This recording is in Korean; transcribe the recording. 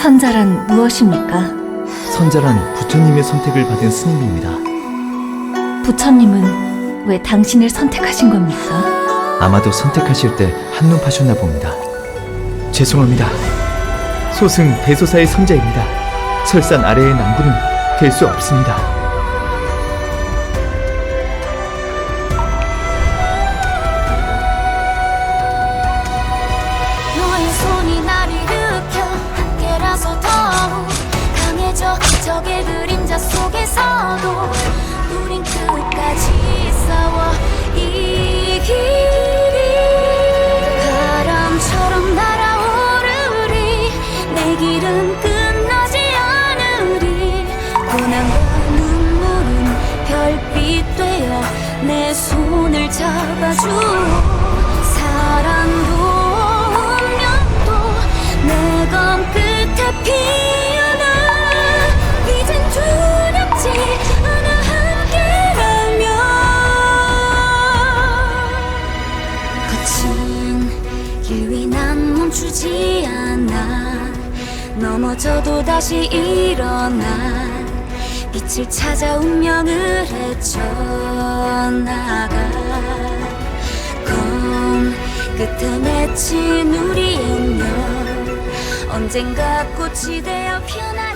선자란 무엇입니까? 선자란 부처님의 선택을 받은 스님입니다. 부처님은 왜 당신을 선택하신 겁니까? 아마도 선택하실 때 한눈 파셨나 봅니다. 죄송합니다. 소승 대소사의 선자입니다. 설산 아래의 남부는 될 수 없습니다. 적의 그림자 속에서도 우린 끝까지 싸워 이기리 바람처럼 날아오르리 내 길은 끝나지 않으리 고난과 눈물은 별빛 되어 내 손을 잡아줘 거친 길위난 멈추지 않아. 넘어져도 다시 일어나. 빛을 찾아 운명을 헤쳐나가. 검 끝에 맺힌 우리의 운명 언젠가 꽃이 되어 피어나